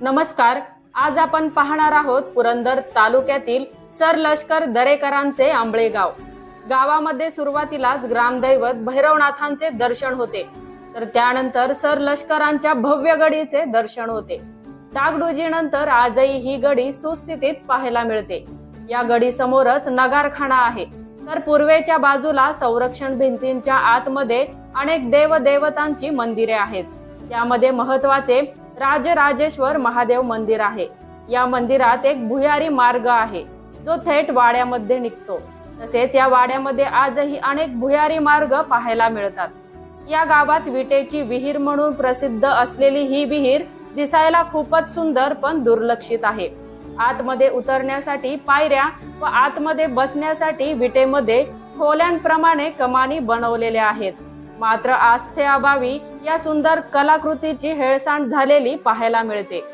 नमस्कार आज आपण पाहणार आहोत पुरंदर तालुक्यातील सर लष्कर दरेकरांचे आंबळे गाव गावामध्ये सुरुवातीलाच ग्रामदैवत भैरवनाथांचे दर्शन होते. तर त्यानंतर सर लष्करांच्या भव्य गडीचे दर्शन होते. डागडुजीनंतर आजही ही गडी सुस्थितीत पाहायला मिळते. या गडी समोरच नगारखाना आहे. तर पूर्वेच्या बाजूला संरक्षण भिंतींच्या आतमध्ये अनेक देवदेवतांची मंदिरे आहेत. यामध्ये महत्त्वाचे राजराजेश्वर महादेव मंदिर आहे. या मंदिरात एक भुयारी मार्ग आहे. जो थेट वाड्यामध्ये निघतो. तसेच या वाड्यामध्ये आजही अनेक भुयारी मार्ग पाहायला मिळतात. या गावात विटेची विहीर म्हणून प्रसिद्ध असलेली ही विहीर दिसायला खूपच सुंदर पण दुर्लक्षित आहे. आतमध्ये उतरण्यासाठी पायऱ्या व आतमध्ये बसण्यासाठी विटेमध्ये खोल्यांप्रमाणे कमानी बनवलेल्या आहेत. मात्र आस्थेअभावी या सुंदर कलाकृतीची हेळसांड झालेली पाहायला मिळते.